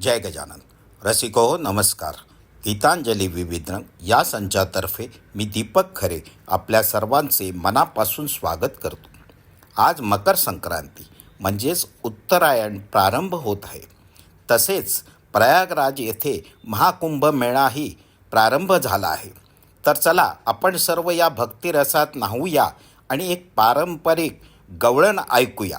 जय गजानन. रसिको नमस्कार. गीतांजली विविध या संचातर्फे मी दीपक खरे आपल्या सर्वांचे मनापासून स्वागत करतो. आज मकर संक्रांती म्हणजेच उत्तरायण प्रारंभ होत आहे. तसेच प्रयागराज येथे महाकुंभ मेळाही प्रारंभ झाला आहे. तर चला आपण सर्व या भक्तिरसात नाहूया आणि एक पारंपरिक गवळण ऐकूया.